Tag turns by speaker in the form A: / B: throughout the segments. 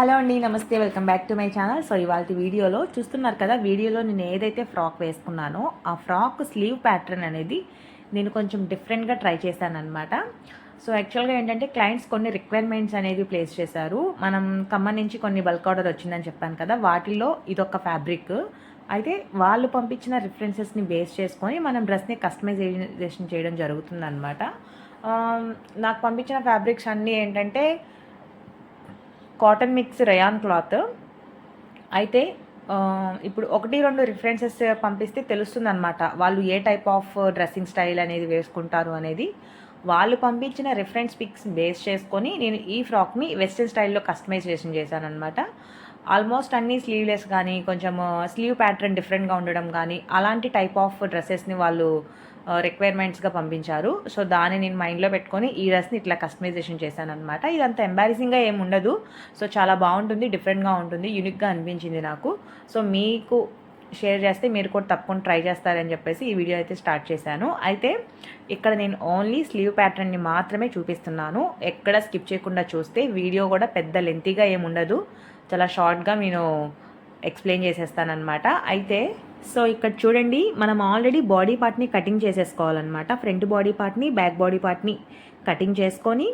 A: Hello అండి నమస్తే welcome back to my channel. So ఇవాళ వీడియోలో చూస్తున్నారు కదా వీడియోలో నేను ఏదైతే ఫ్రాక్ వేసుకున్నానో ఆ ఫ్రాక్ స్లీవ్ ప్యాటర్న్ అనేది నేను కొంచెం డిఫరెంట్గా ట్రై చేశాను అనమాట సో యాక్చువల్గా ఏంటంటే క్లయింట్స్ కొన్ని రిక్వైర్మెంట్స్ అనేది ప్లేస్ చేశారు. మనం ఖమ్మం నుంచి కొన్ని బల్క్ ఆర్డర్ వచ్చిందని చెప్పాను కదా వాటిల్లో ఇదొక ఫ్యాబ్రిక్. అయితే వాళ్ళు పంపించిన రిఫరెన్సెస్ని బేస్ చేసుకొని మనం డ్రెస్ని కస్టమైజేషన్ చేయడం జరుగుతుందన్నమాట. నాకు పంపించిన ఫ్యాబ్రిక్స్ అన్నీ ఏంటంటే కాటన్ మిక్స్ రయాన్ క్లాత్. అయితే ఇప్పుడు ఒకటి రెండు రిఫరెన్సెస్ పంపిస్తే తెలుస్తుంది అనమాట వాళ్ళు ఏ టైప్ ఆఫ్ డ్రెస్సింగ్ స్టైల్ అనేది వేసుకుంటారు అనేది. వాళ్ళు పంపించిన రిఫరెన్స్ పిక్స్ బేస్ చేసుకొని నేను ఈ ఫ్రాక్ని వెస్ట్రన్ స్టైల్లో కస్టమైజేషన్ చేశాను అనమాట ఆల్మోస్ట్ అన్ని స్లీవ్లెస్ కానీ కొంచెం స్లీవ్ ప్యాటర్న్ డిఫరెంట్గా ఉండడం కానీ అలాంటి టైప్ ఆఫ్ డ్రెస్సెస్ని వాళ్ళు రిక్వైర్మెంట్స్గా పంపించారు. సో దాన్ని నేను మైండ్లో పెట్టుకొని ఈ డ్రెస్ని ఇట్లా కస్టమైజేషన్ చేశాను అనమాట ఇదంతా ఎంబారసింగ్గా ఏమి ఉండదు. సో చాలా బాగుంటుంది డిఫరెంట్గా ఉంటుంది యూనిక్గా అనిపించింది నాకు. సో మీకు షేర్ చేస్తే మీరు కూడా తప్పకుండా ట్రై చేస్తారని చెప్పేసి ఈ వీడియో అయితే స్టార్ట్ చేశాను. అయితే ఇక్కడ నేను ఓన్లీ స్లీవ్ ప్యాటర్న్ని మాత్రమే చూపిస్తున్నాను. ఎక్కడ స్కిప్ చేయకుండా చూస్తే వీడియో కూడా పెద్ద లెంతీగా ఏమి ఉండదు. చాలా షార్ట్గా నేను ఎక్స్ప్లెయిన్ చేసేస్తానమాట అయితే సో ఇక్కడ చూడండి మనం ఆల్రెడీ బాడీ పార్ట్ని కటింగ్ చేసేసుకోవాలన్నమాట. ఫ్రంట్ బాడీ పార్ట్ని బ్యాక్ బాడీ పార్ట్ని కటింగ్ చేసుకొని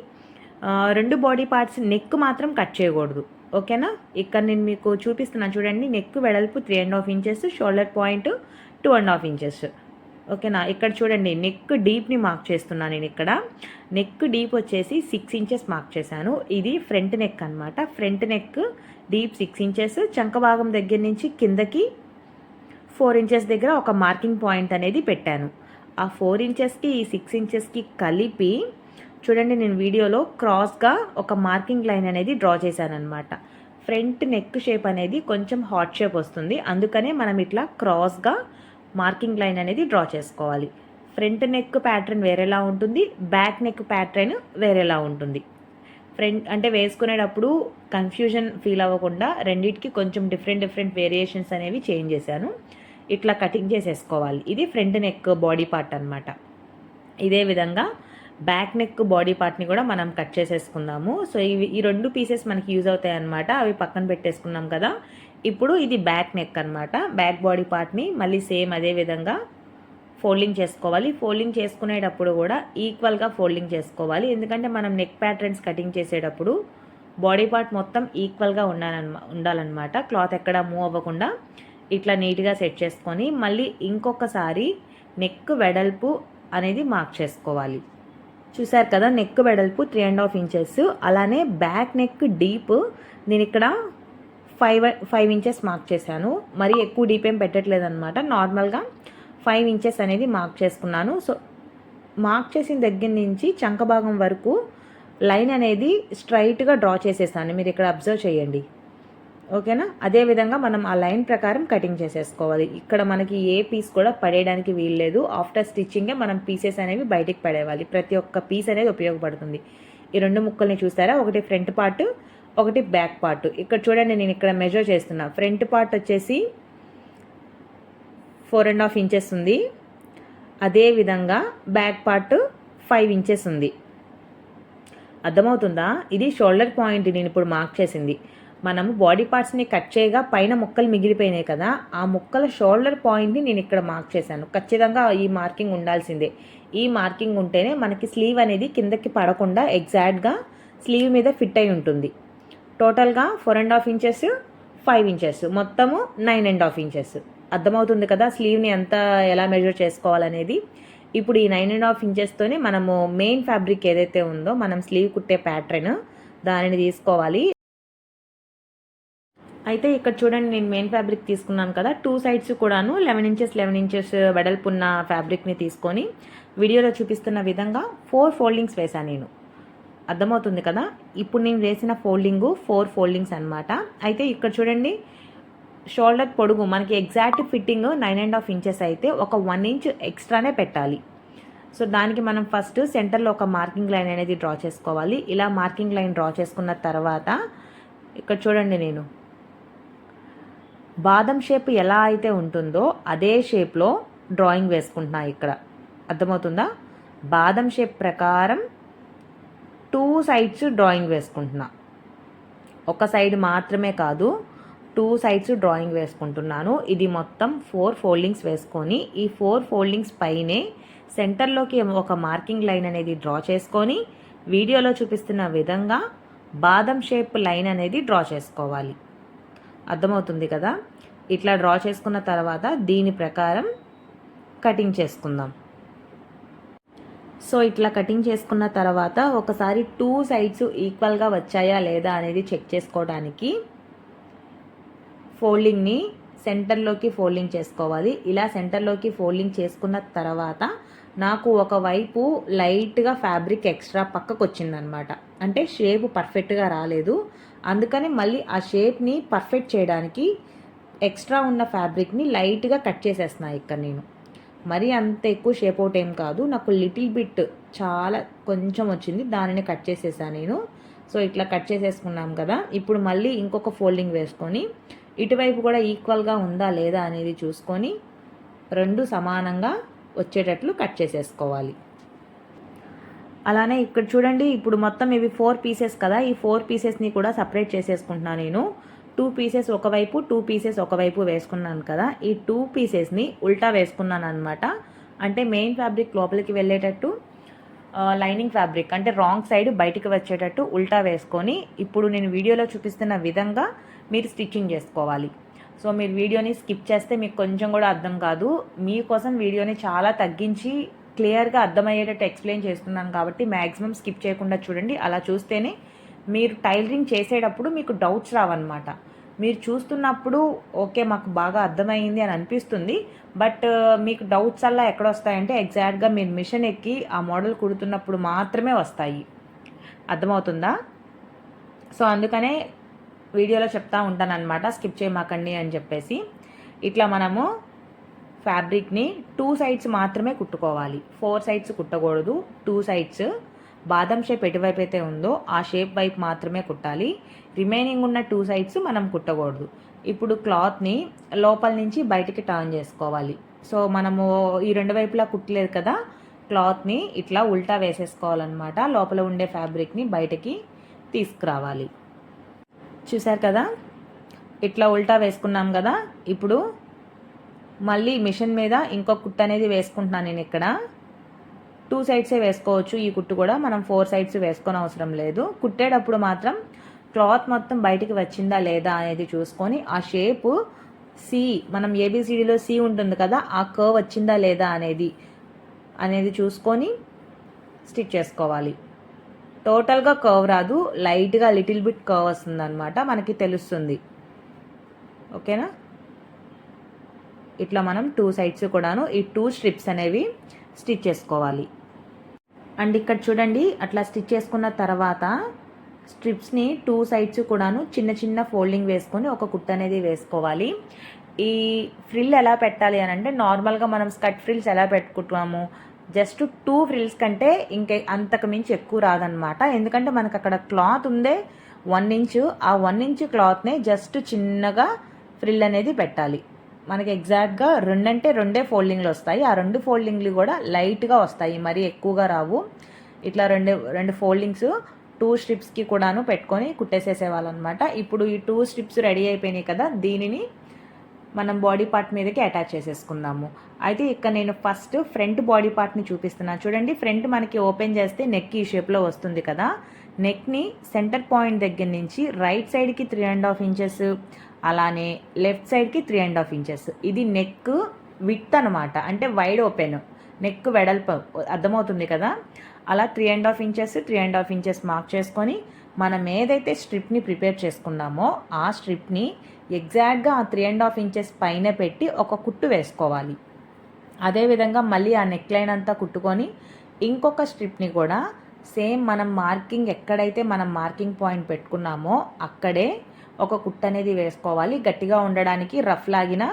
A: రెండు బాడీ పార్ట్స్ నెక్ మాత్రం కట్ చేయకూడదు. ఓకేనా ఇక్కడ నేను మీకు చూపిస్తున్నాను చూడండి నెక్ వెడల్పు three and half inches shoulder point two and half inches ఓకేనా ఇక్కడ చూడండి నెక్ డీప్ని మార్క్ చేస్తున్నాను నేను ఇక్కడ. నెక్ డీప్ వచ్చేసి సిక్స్ ఇంచెస్ మార్క్ చేశాను. ఇది ఫ్రంట్ నెక్ అనమాట front neck deep six inches చంక భాగం దగ్గర నుంచి కిందకి ఫోర్ ఇంచెస్ దగ్గర ఒక మార్కింగ్ పాయింట్ అనేది పెట్టాను. ఆ ఫోర్ ఇంచెస్కి ఈ సిక్స్ ఇంచెస్కి కలిపి చూడండి నేను వీడియోలో క్రాస్గా ఒక మార్కింగ్ లైన్ అనేది డ్రా చేశాను అనమాట ఫ్రంట్ నెక్ షేప్ అనేది కొంచెం హాట్ షేప్ వస్తుంది. అందుకనే మనం ఇట్లా క్రాస్గా మార్కింగ్ లైన్ అనేది డ్రా చేసుకోవాలి. ఫ్రంట్ నెక్ ప్యాటర్న్ వేరేలా ఉంటుంది బ్యాక్ నెక్ ప్యాటర్న్ వేరేలా ఉంటుంది. ఫ్రంట్ అంటే వేసుకునేటప్పుడు కన్ఫ్యూజన్ ఫీల్ అవ్వకుండా రెండిటికి కొంచెం డిఫరెంట్ డిఫరెంట్ వేరియేషన్స్ అనేవి చేంజ్ చేశాను. ఇట్లా కటింగ్ చేసేసుకోవాలి. ఇది ఫ్రంట్ నెక్ బాడీ పార్ట్ అనమాట ఇదే విధంగా బ్యాక్ నెక్ బాడీ పార్ట్ని కూడా మనం కట్ చేసేసుకుందాము. సో ఇవి ఈ రెండు పీసెస్ మనకి యూజ్ అవుతాయి అనమాట అవి పక్కన పెట్టేసుకున్నాం కదా. ఇప్పుడు ఇది బ్యాక్ నెక్ అనమాట బ్యాక్ బాడీ పార్ట్ని మళ్ళీ సేమ్ అదే విధంగా ఫోల్డింగ్ చేసుకోవాలి. ఫోల్డింగ్ చేసుకునేటప్పుడు కూడా ఈక్వల్గా ఫోల్డింగ్ చేసుకోవాలి. ఎందుకంటే మనం నెక్ ప్యాటర్న్స్ కటింగ్ చేసేటప్పుడు బాడీ పార్ట్ మొత్తం ఈక్వల్గా ఉండాలన్నమా ఉండాలన్నమాట. క్లాత్ ఎక్కడ మూవ్ అవ్వకుండా ఇట్లా నీట్గా సెట్ చేసుకొని మళ్ళీ ఇంకొకసారి నెక్ వెడల్పు అనేది మార్క్ చేసుకోవాలి. చూసారు కదా నెక్ వెడల్పు త్రీ అండ్ హాఫ్ ఇంచెస్ అలానే బ్యాక్ నెక్ డీప్ నేను ఇక్కడ ఫైవ్ ఫైవ్ ఇంచెస్ మార్క్ చేశాను. మరి ఎక్కువ డీప్ ఏం పెట్టట్లేదు అనమాట నార్మల్గా ఫైవ్ ఇంచెస్ అనేది మార్క్ చేసుకున్నాను. సో మార్క్ చేసిన దగ్గర నుంచి చంక భాగం వరకు లైన్ అనేది స్ట్రైట్గా డ్రా చేసేసాను. మీరు ఇక్కడ అబ్జర్వ్ చేయండి. ఓకేనా? అదే విధంగా మనం ఆ లైన్ ప్రకారం కటింగ్ చేసేసుకోవాలి. ఇక్కడ మనకి ఏ పీస్ కూడా పడేయడానికి వీల్లేదు. ఆఫ్టర్ స్టిచ్చింగే మనం పీసెస్ అనేవి బయటికి పడేవాలి. ప్రతి ఒక్క పీస్ అనేది ఉపయోగపడుతుంది. ఈ రెండు ముక్కల్ని చూస్తారా? ఒకటి ఫ్రంట్ పార్ట్ ఒకటి బ్యాక్ పార్ట్. ఇక్కడ చూడండి నేను ఇక్కడ మెజర్ చేస్తున్నా. ఫ్రంట్ పార్ట్ వచ్చేసి ఫోర్ అండ్ హాఫ్ ఇంచెస్ ఉంది. అదే విధంగా బ్యాక్ పార్ట్ ఫైవ్ ఇంచెస్ ఉంది. అర్థమవుతుందా? ఇది షోల్డర్ పాయింట్ నేను ఇప్పుడు మార్క్ చేసింది. మనం బాడీ పార్ట్స్ని కట్ చేయగా పైన ముక్కలు మిగిలిపోయినాయి కదా ఆ ముక్కల షోల్డర్ పాయింట్ని నేను ఇక్కడ మార్క్ చేశాను. ఖచ్చితంగా ఈ మార్కింగ్ ఉండాల్సిందే. ఈ మార్కింగ్ ఉంటేనే మనకి స్లీవ్ అనేది కిందకి పడకుండా ఎగ్జాక్ట్గా స్లీవ్ మీద ఫిట్ అయి ఉంటుంది. టోటల్గా four and half inches five inches మొత్తము నైన్ అండ్ హాఫ్ ఇంచెస్ అర్థమవుతుంది కదా స్లీవ్ని ఎంత ఎలా మెజర్ చేసుకోవాలనేది? ఇప్పుడు ఈ నైన్ అండ్ హాఫ్ ఇంచెస్తోనే మనము మెయిన్ ఫ్యాబ్రిక్ ఏదైతే ఉందో మనం స్లీవ్ కుట్టే ప్యాటర్న్ దానిని తీసుకోవాలి. అయితే ఇక్కడ చూడండి నేను మెయిన్ ఫ్యాబ్రిక్ తీసుకున్నాను కదా. టూ సైడ్స్ కూడాను లెవెన్ ఇంచెస్ లెవెన్ ఇంచెస్ వెడల్పున్న ఫ్యాబ్రిక్ని తీసుకొని వీడియోలో చూపిస్తున్న విధంగా ఫోర్ ఫోల్డింగ్స్ వేశాను నేను. అర్థమవుతుంది కదా? ఇప్పుడు నేను వేసిన ఫోల్డింగు ఫోర్ ఫోల్డింగ్స్ అనమాట అయితే ఇక్కడ చూడండి షోల్డర్ పొడుగు మనకి exact fitting nine and half inches అయితే ఒక వన్ ఇంచ్ ఎక్స్ట్రానే పెట్టాలి. సో దానికి మనం ఫస్ట్ సెంటర్లో ఒక మార్కింగ్ లైన్ అనేది డ్రా చేసుకోవాలి. ఇలా మార్కింగ్ లైన్ డ్రా చేసుకున్న తర్వాత ఇక్కడ చూడండి నేను. బాదం షేప్ ఎలా అయితే ఉంటుందో అదే షేప్లో డ్రాయింగ్ వేసుకుంటున్నా ఇక్కడ. అర్థమవుతుందా? బాదం షేప్ ప్రకారం టూ సైడ్స్ డ్రాయింగ్ వేసుకుంటున్నా. ఒక సైడ్ మాత్రమే కాదు టూ సైడ్స్ డ్రాయింగ్ వేసుకుంటున్నాను. ఇది మొత్తం ఫోర్ ఫోల్డింగ్స్ వేసుకొని ఈ ఫోర్ ఫోల్డింగ్స్ పైనే సెంటర్లోకి ఒక మార్కింగ్ లైన్ అనేది డ్రా చేసుకొని వీడియోలో చూపిస్తున్న విధంగా బాదం షేప్ లైన్ అనేది డ్రా చేసుకోవాలి. అర్థమవుతుంది కదా? ఇట్లా డ్రా చేసుకున్న తర్వాత దీని ప్రకారం కటింగ్ చేసుకుందాం. సో ఇట్లా కటింగ్ చేసుకున్న తర్వాత ఒకసారి టూ సైడ్స్ ఈక్వల్గా వచ్చాయా లేదా అనేది చెక్ చేసుకోవడానికి ఫోల్డింగ్ని సెంటర్లోకి ఫోల్డింగ్ చేసుకోవాలి. ఇలా సెంటర్లోకి ఫోల్డింగ్ చేసుకున్న తర్వాత నాకు ఒకవైపు లైట్గా ఫ్యాబ్రిక్ ఎక్స్ట్రా పక్కకు వచ్చిందనమాట అంటే షేప్ పర్ఫెక్ట్గా రాలేదు. అందుకని మళ్ళీ ఆ షేప్ని పర్ఫెక్ట్ చేయడానికి ఎక్స్ట్రా ఉన్న ఫ్యాబ్రిక్ని లైట్గా కట్ చేసేస్తున్నా ఇక్కడ నేను. మరీ అంత ఎక్కువ షేప్ అవుట్ ఏం కాదు. నాకు లిటిల్ బిట్ చాలా కొంచెం వచ్చింది. దానిని కట్ చేసేసాను నేను. సో ఇట్లా కట్ చేసేసుకున్నాం కదా. ఇప్పుడు మళ్ళీ ఇంకొక ఫోల్డింగ్ వేసుకొని ఇటువైపు కూడా ఈక్వల్గా ఉందా లేదా అనేది చూసుకొని రెండు సమానంగా వచ్చేటట్లు కట్ చేసేసుకోవాలి. అలానే ఇక్కడ చూడండి ఇప్పుడు మొత్తం ఇవి ఫోర్ పీసెస్ కదా ఈ ఫోర్ పీసెస్ని కూడా సపరేట్ చేసేసుకుంటున్నాను నేను. టూ పీసెస్ ఒకవైపు టూ పీసెస్ ఒకవైపు వేసుకున్నాను కదా ఈ టూ పీసెస్ని ఉల్టా వేసుకున్నాను అనమాట అంటే మెయిన్ ఫ్యాబ్రిక్ లోపలికి వెళ్ళేటట్టు లైనింగ్ ఫ్యాబ్రిక్ అంటే రాంగ్ సైడ్ బయటికి వచ్చేటట్టు ఉల్టా వేసుకొని ఇప్పుడు నేను వీడియోలో చూపిస్తున్న విధంగా మీరు స్టిచ్చింగ్ చేసుకోవాలి. సో మీరు వీడియోని స్కిప్ చేస్తే మీకు కొంచెం కూడా అర్థం కాదు. మీకోసం వీడియోని చాలా తగ్గించి క్లియర్గా అర్థమయ్యేటట్టు ఎక్స్ప్లెయిన్ చేస్తున్నాను కాబట్టి మ్యాక్సిమం స్కిప్ చేయకుండా చూడండి. అలా చూస్తేనే మీరు టైలరింగ్ చేసేటప్పుడు మీకు డౌట్స్ రావన్నమాట. మీరు చూస్తున్నప్పుడు ఓకే మాకు బాగా అర్థమైంది అని అనిపిస్తుంది. బట్ మీకు డౌట్స్ అలా ఎక్కడ వస్తాయంటే ఎగ్జాక్ట్గా మీరు మిషన్ ఎక్కి ఆ మోడల్ కుడుతున్నప్పుడు మాత్రమే వస్తాయి. అర్థమవుతుందా? సో అందుకనే వీడియోలో చెప్తా ఉంటాను అనమాట స్కిప్ చేయమాకండి అని చెప్పేసి. ఇట్లా మనము ఫ్యాబ్రిక్ని టూ సైడ్స్ మాత్రమే కుట్టుకోవాలి. ఫోర్ సైడ్స్ కుట్టకూడదు. టూ సైడ్స్ బాదం షేప్ ఎటువైపు అయితే ఉందో ఆ షేప్ వైపు మాత్రమే కుట్టాలి. రిమైనింగ్ ఉన్న టూ సైడ్స్ మనం కుట్టకూడదు. ఇప్పుడు క్లాత్ని లోపల నుంచి బయటికి టర్న్ చేసుకోవాలి. సో మనము ఈ రెండు వైపులా కుట్టలేదు కదా క్లాత్ని ఇట్లా ఉల్టా వేసేసుకోవాలన్నమాట. లోపల ఉండే ఫ్యాబ్రిక్ని బయటకి తీసుకురావాలి. చూసారు కదా? ఇట్లా ఉల్టా వేసుకున్నాం కదా? ఇప్పుడు మళ్ళీ మిషన్ మీద ఇంకో కుట్టు అనేది వేసుకుంటున్నాను నేను ఇక్కడ. టూ సైడ్సే వేసుకోవచ్చు. ఈ కుట్టు కూడా మనం ఫోర్ సైడ్స్ వేసుకొని అవసరం లేదు. కుట్టేటప్పుడు మాత్రం క్లాత్ మొత్తం బయటికి వచ్చిందా లేదా అనేది చూసుకొని ఆ షేపు సి మనం ఏబిసిడిలో సి ఉంటుంది కదా ఆ కర్వ్ వచ్చిందా లేదా అనేది అనేది చూసుకొని స్టిచ్ చేసుకోవాలి. టోటల్గా కర్వ్ రాదు. లైట్గా లిటిల్ బిట్ కర్వ్ వస్తుంది అనమాట మనకి తెలుస్తుంది. ఓకేనా? ఇట్లా మనం టూ సైడ్స్ కూడాను ఈ టూ స్ట్రిప్స్ అనేవి స్టిచ్ చేసుకోవాలి. అండ్ ఇక్కడ చూడండి అట్లా స్టిచ్ చేసుకున్న తర్వాత స్ట్రిప్స్ని టూ సైడ్స్ కూడాను చిన్న చిన్న ఫోల్డింగ్ వేసుకొని ఒక కుట్ట అనేది వేసుకోవాలి. ఈ ఫ్రిల్ ఎలా పెట్టాలి అని అంటే నార్మల్గా మనం స్కట్ ఫ్రిల్స్ ఎలా పెట్టుకుంటాము జస్ట్ టూ ఫ్రిల్స్ కంటే ఇంకే అంతకు మించి ఎక్కువ రాదనమాట ఎందుకంటే మనకు అక్కడ క్లాత్ ఉందే వన్ ఇంచు. ఆ వన్ ఇంచ్ క్లాత్నే జస్ట్ చిన్నగా ఫ్రిల్ అనేది పెట్టాలి. మనకి ఎగ్జాక్ట్గా రెండంటే రెండే ఫోల్డింగ్లు వస్తాయి. ఆ రెండు ఫోల్డింగ్లు కూడా లైట్గా వస్తాయి. మరీ ఎక్కువగా రావు. ఇట్లా రెండు రెండు ఫోల్డింగ్స్ టూ స్ట్రిప్స్కి కూడాను పెట్టుకొని కుట్టేసేసేవాళ్ళనమాట ఇప్పుడు ఈ టూ స్ట్రిప్స్ రెడీ అయిపోయినాయి కదా దీనిని మనం బాడీ పార్ట్ మీదకి అటాచ్ చేసేసుకుందాము. అయితే ఇక్కడ నేను ఫస్ట్ ఫ్రంట్ బాడీ పార్ట్ని చూపిస్తున్నాను చూడండి ఫ్రంట్ మనకి ఓపెన్ చేస్తే నెక్ ఈ షేప్లో వస్తుంది కదా. నెక్ని సెంటర్ పాయింట్ దగ్గర నుంచి రైట్ సైడ్కి త్రీ అండ్ హాఫ్ ఇంచెస్ అలానే లెఫ్ట్ సైడ్కి త్రీ అండ్ హాఫ్ ఇంచెస్ ఇది నెక్ విత్ అనమాట అంటే వైడ్ ఓపెన్ నెక్ వెడల్పు. అర్థమవుతుంది కదా? అలా three and half inches three and half inches mark చేసుకొని మనం ఏదైతే స్ట్రిప్ని ప్రిపేర్ చేసుకున్నామో ఆ స్ట్రిప్ని ఎగ్జాక్ట్గా ఆ త్రీ అండ్ హాఫ్ ఇంచెస్ పైన పెట్టి ఒక కుట్టు వేసుకోవాలి. అదేవిధంగా మళ్ళీ ఆ నెక్ లైన్ అంతా కుట్టుకొని ఇంకొక స్ట్రిప్ని కూడా సేమ్ మనం మార్కింగ్ ఎక్కడైతే మనం మార్కింగ్ పాయింట్ పెట్టుకున్నామో అక్కడే ఒక కుట్టు అనేది వేసుకోవాలి. గట్టిగా ఉండడానికి రఫ్ లాగిన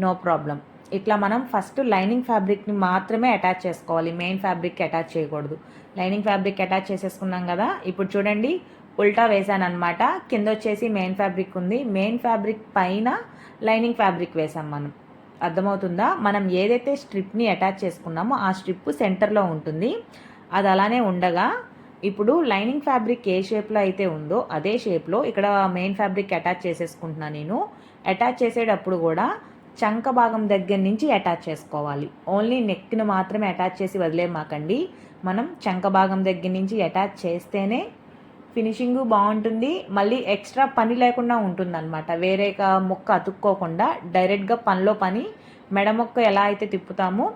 A: నో ప్రాబ్లం. ఇట్లా మనం ఫస్ట్ లైనింగ్ ఫ్యాబ్రిక్ని మాత్రమే అటాచ్ చేసుకోవాలి. మెయిన్ ఫ్యాబ్రిక్కి అటాచ్ చేయకూడదు. లైనింగ్ ఫ్యాబ్రిక్ అటాచ్ చేసేసుకున్నాం కదా? ఇప్పుడు చూడండి ఉల్టా వేసాను అనమాట కింద వచ్చేసి మెయిన్ ఫ్యాబ్రిక్ ఉంది. మెయిన్ ఫ్యాబ్రిక్ పైన లైనింగ్ ఫ్యాబ్రిక్ వేసాం మనం. అర్థమవుతుందా? మనం ఏదైతే స్ట్రిప్ని అటాచ్ చేసుకున్నామో ఆ స్ట్రిప్ సెంటర్లో ఉంటుంది. అది అలానే ఉండగా ఇప్పుడు లైనింగ్ ఫ్యాబ్రిక్ ఏ షేప్లో అయితే ఉందో అదే షేప్లో ఇక్కడ మెయిన్ ఫ్యాబ్రిక్ అటాచ్ చేసేసుకుంటున్నాను నేను. అటాచ్ చేసేటప్పుడు కూడా చంక భాగం దగ్గర నుంచి అటాచ్ చేసుకోవాలి. ఓన్లీ నెక్ను మాత్రమే అటాచ్ చేసి వదిలేమాకండి. మనం చంక భాగం దగ్గర నుంచి అటాచ్ చేస్తేనే ఫినిషింగ్ బాగుంటుంది. మళ్ళీ ఎక్స్ట్రా పని లేకుండా ఉంటుందన్నమాట. వేరే మొక్క అతుక్కోకుండా డైరెక్ట్గా పనిలో పని మెడ మొక్క ఎలా అయితే తిప్పుతామో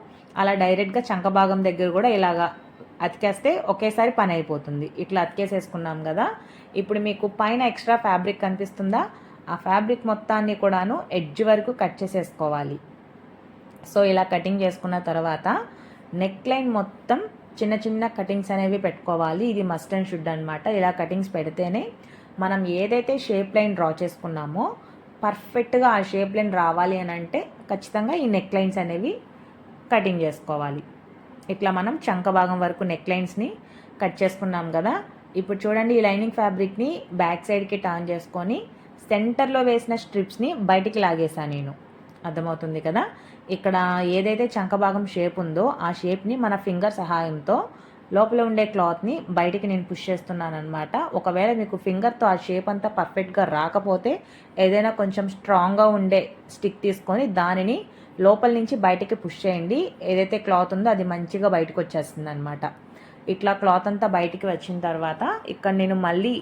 A: అలా డైరెక్ట్గా చంక భాగం దగ్గర కూడా ఇలాగా అతికేస్తే ఒకేసారి పని అయిపోతుంది. ఇట్లా అతికేసేసుకున్నాం కదా. ఇప్పుడు మీకు పైన ఎక్స్ట్రా ఫ్యాబ్రిక్ కనిపిస్తుందా? ఆ ఫ్యాబ్రిక్ మొత్తాన్ని కూడాను ఎడ్జ్ వరకు కట్ చేసేసుకోవాలి. సో ఇలా కటింగ్ చేసుకున్న తర్వాత నెక్ లైన్ మొత్తం చిన్న చిన్న కటింగ్స్ అనేవి పెట్టుకోవాలి. ఇది మస్ట్ అండ్ షుడ్ అనమాట ఇలా కటింగ్స్ పెడితేనే మనం ఏదైతే షేప్ లైన్ డ్రా చేసుకున్నామో పర్ఫెక్ట్గా ఆ షేప్ లైన్ రావాలి అని అంటే ఖచ్చితంగా ఈ నెక్ లైన్స్ అనేవి కటింగ్ చేసుకోవాలి. ఇట్లా మనం చంక భాగం వరకు నెక్ లైన్స్ని కట్ చేసుకున్నాం కదా. ఇప్పుడు చూడండి ఈ లైనింగ్ ఫ్యాబ్రిక్ని బ్యాక్ సైడ్కి టర్న్ చేసుకొని సెంటర్లో వేసిన స్ట్రిప్స్ని బయటికి లాగేసాను నేను. అర్థమవుతుంది కదా? ఇక్కడ ఏదైతే చంక భాగం షేప్ ఉందో ఆ షేప్ని మన ఫింగర్ సహాయంతో లోపల ఉండే క్లాత్ని బయటికి నేను పుష్ చేస్తున్నాను అనమాట ఒకవేళ మీకు ఫింగర్తో ఆ షేప్ అంతా పర్ఫెక్ట్గా రాకపోతే ఏదైనా కొంచెం స్ట్రాంగ్గా ఉండే స్టిక్ తీసుకొని దానిని లోపల నుంచి బయటికి పుష్ చేయండి. ఏదైతే క్లాత్ ఉందో అది మంచిగా బయటకు వచ్చేస్తుంది అనమాట ఇట్లా క్లాత్ అంతా బయటికి వచ్చిన తర్వాత ఇక్కడ నేను మళ్ళీ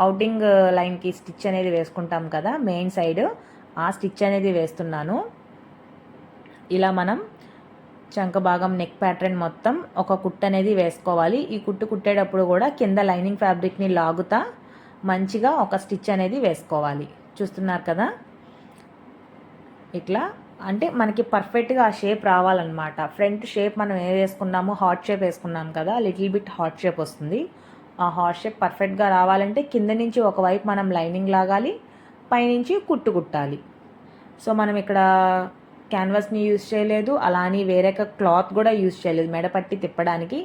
A: అవుటింగ్ లైన్కి స్టిచ్ అనేది వేసుకుంటాం కదా మెయిన్ సైడ్ ఆ స్టిచ్ అనేది వేస్తున్నాను. ఇలా మనం చంక భాగం నెక్ ప్యాటర్న్ మొత్తం ఒక కుట్టు అనేది వేసుకోవాలి. ఈ కుట్టు కుట్టేటప్పుడు కూడా కింద లైనింగ్ ఫ్యాబ్రిక్ని లాగుతా మంచిగా ఒక స్టిచ్ అనేది వేసుకోవాలి. చూస్తున్నారు కదా? ఇట్లా అంటే మనకి పర్ఫెక్ట్గా ఆ షేప్ రావాలన్నమాట. ఫ్రంట్ షేప్ మనం ఏ వేసుకున్నామో హాట్ షేప్ వేసుకున్నాం కదా లిటిల్ బిట్ హాట్ షేప్ వస్తుంది. ఆ హాట్ షేప్ పర్ఫెక్ట్గా రావాలంటే కింద నుంచి ఒకవైపు మనం లైనింగ్ లాగాలి. పైనుంచి కుట్టు కుట్టాలి సో మనం ఇక్కడ క్యాన్వాస్ని యూజ్ చేయలేదు. అలా అని వేరే క్లాత్ కూడా యూజ్ చేయలేదు. మెడపట్టి తిప్పడానికి.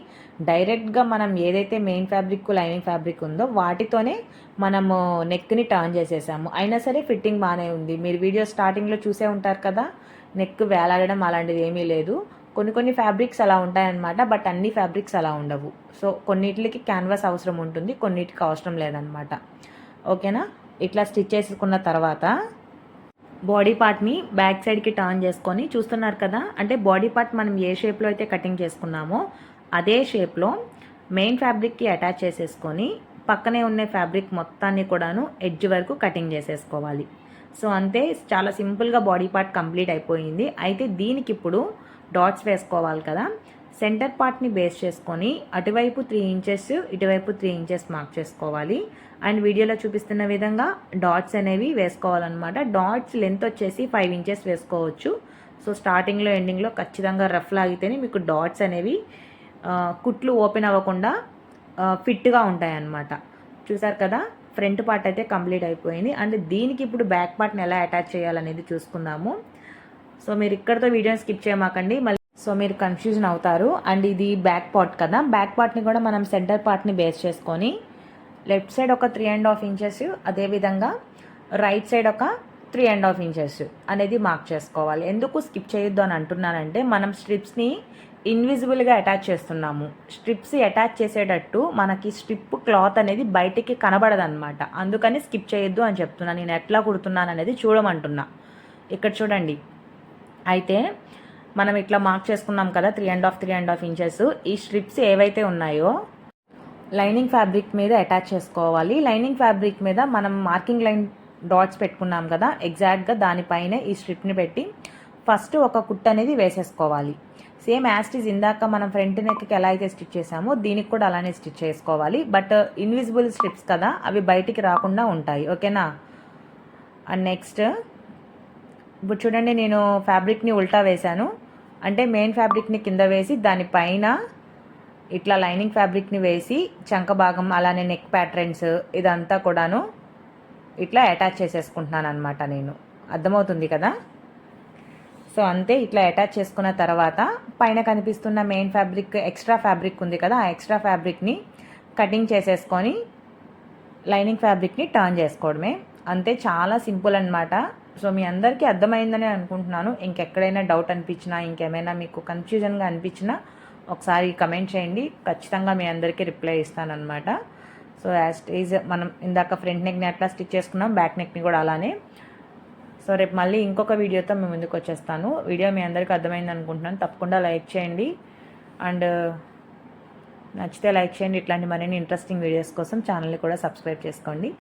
A: డైరెక్ట్గా మనం ఏదైతే మెయిన్ ఫ్యాబ్రిక్ లైనింగ్ ఫ్యాబ్రిక్ ఉందో వాటితోనే మనము నెక్ని టర్న్ చేసేసాము. అయినా సరే ఫిట్టింగ్ బాగానే ఉంది. మీరు వీడియో స్టార్టింగ్లో చూసే ఉంటారు కదా నెక్ వేలాడడం అలాంటిది ఏమీ లేదు. కొన్ని కొన్ని ఫ్యాబ్రిక్స్ అలా ఉంటాయన్నమాట బట్ అన్ని ఫ్యాబ్రిక్స్ అలా ఉండవు. సో కొన్నిటికి క్యాన్వాస్ అవసరం ఉంటుంది కొన్నిటికి అవసరం లేదనమాట ఓకేనా? ఇట్లా స్టిచ్ చేసుకున్న తర్వాత బాడీ పార్ట్ని బ్యాక్ సైడ్కి టర్న్ చేసుకొని చూస్తున్నారు కదా అంటే బాడీ పార్ట్ మనం ఏ షేప్లో అయితే కటింగ్ చేసుకున్నామో అదే షేప్లో మెయిన్ ఫ్యాబ్రిక్కి అటాచ్ చేసేసుకొని పక్కనే ఉన్న ఫ్యాబ్రిక్ మొత్తాన్ని కూడాను ఎడ్జ్ వరకు కటింగ్ చేసేసుకోవాలి. సో అంతే చాలా సింపుల్గా బాడీ పార్ట్ కంప్లీట్ అయిపోయింది. అయితే దీనికి ఇప్పుడు డాట్స్ వేసుకోవాలి కదా సెంటర్ పార్ట్ని బేస్ చేసుకొని అటువైపు త్రీ ఇంచెస్ ఇటువైపు త్రీ ఇంచెస్ మార్క్ చేసుకోవాలి. అండ్ వీడియోలో చూపిస్తున్న విధంగా డాట్స్ అనేవి వేసుకోవాలన్నమాట. డాట్స్ లెంత్ వచ్చేసి ఫైవ్ ఇంచెస్ వేసుకోవచ్చు. సో స్టార్టింగ్లో ఎండింగ్లో ఖచ్చితంగా రఫ్ లాగితేనే మీకు డాట్స్ అనేవి కుట్లు ఓపెన్ అవ్వకుండా ఫిట్గా ఉంటాయన్నమాట. చూసారు కదా? ఫ్రంట్ పార్ట్ అయితే కంప్లీట్ అయిపోయింది. అండ్ దీనికి ఇప్పుడు బ్యాక్ పార్ట్ని ఎలా అటాచ్ చేయాలనేది చూసుకుందాము. సో మీరు ఇక్కడతో వీడియోని స్కిప్ చేయమాకండి. మళ్ళీ సో మీరు కన్ఫ్యూజన్ అవుతారు. అండ్ ఇది బ్యాక్ పార్ట్ కదా. బ్యాక్ పార్ట్ని కూడా మనం సెంటర్ పార్ట్ని బేస్ చేసుకొని లెఫ్ట్ సైడ్ ఒక త్రీ అండ్ హాఫ్ ఇంచెస్ అదేవిధంగా రైట్ సైడ్ ఒక త్రీ అండ్ హాఫ్ ఇంచెస్ అనేది మార్క్ చేసుకోవాలి. ఎందుకు స్కిప్ చేయొద్దు అని అంటున్నానంటే మనం స్ట్రిప్స్ని ఇన్విజిబుల్గా అటాచ్ చేస్తున్నాము. స్ట్రిప్స్ అటాచ్ చేసేటట్టు మనకి స్ట్రిప్ క్లాత్ అనేది బయటికి కనబడదన్నమాట. అందుకని స్కిప్ చేయొద్దు అని చెప్తున్నాను నేను ఎట్లా కుడుతున్నాను అనేది చూడమంటున్నా. ఇక్కడ చూడండి. అయితే మనం ఇట్లా మార్క్ చేసుకున్నాం కదా three and half three and half inches ఈ స్ట్రిప్స్ ఏవైతే ఉన్నాయో లైనింగ్ ఫ్యాబ్రిక్ మీద అటాచ్ చేసుకోవాలి. లైనింగ్ ఫ్యాబ్రిక్ మీద మనం మార్కింగ్ లైన్ డాట్స్ పెట్టుకున్నాం కదా ఎగ్జాక్ట్గా దానిపైనే ఈ స్ట్రిప్ని పెట్టి ఫస్ట్ ఒక కుట్ అనేది వేసేసుకోవాలి. సేమ్ యాస్టిజ్ ఇందాక మనం ఫ్రంట్ నెక్కి ఎలా అయితే స్టిచ్ చేసామో దీనికి కూడా అలానే స్టిచ్ చేసుకోవాలి. బట్ ఇన్విజిబుల్ స్ట్రిప్స్ కదా అవి బయటికి రాకుండా ఉంటాయి. ఓకేనా అండ్ నెక్స్ట్ ఇప్పుడు చూడండి నేను ఫ్యాబ్రిక్ని ఉల్టా వేశాను. అంటే మెయిన్ ఫ్యాబ్రిక్ని కింద వేసి దానిపైన ఇట్లా లైనింగ్ ఫ్యాబ్రిక్ని వేసి చంక భాగం అలానే నెక్ ప్యాటర్న్స్ ఇదంతా కూడాను ఇట్లా అటాచ్ చేసేసుకుంటున్నాను అనమాట నేను. అర్థమవుతుంది కదా? సో అంతే ఇట్లా అటాచ్ చేసుకున్న తర్వాత పైన కనిపిస్తున్న మెయిన్ ఫ్యాబ్రిక్ ఎక్స్ట్రా ఫ్యాబ్రిక్ ఉంది కదా ఆ ఎక్స్ట్రా ఫ్యాబ్రిక్ని కటింగ్ చేసేసుకొని లైనింగ్ ఫ్యాబ్రిక్ని టర్న్ చేసుకోవడమే. అంతే చాలా సింపుల్ అనమాట సో మీ అందరికీ అర్థమైందని అనుకుంటున్నాను. ఇంకెక్కడైనా డౌట్ అనిపించినా ఇంకేమైనా మీకు కన్ఫ్యూజన్గా అనిపించినా ఒకసారి కమెంట్ చేయండి. ఖచ్చితంగా మీ అందరికీ రిప్లై ఇస్తానన్నమాట. సో యాజ్ ఈజ్ మనం ఇందాక ఫ్రంట్ నెక్ని అట్లా స్టిచ్ చేసుకున్నాం బ్యాక్ నెక్ని కూడా అలానే. సో రేపు మళ్ళీ ఇంకొక వీడియోతో మేము ముందుకు వచ్చేస్తాను. వీడియో మీ అందరికీ అర్థమైంది అనుకుంటున్నాను. తప్పకుండా లైక్ చేయండి. అండ్ నచ్చితే లైక్ చేయండి. ఇట్లాంటి మరిన్ని ఇంట్రెస్టింగ్ వీడియోస్ కోసం ఛానల్ని కూడా సబ్స్క్రైబ్ చేసుకోండి.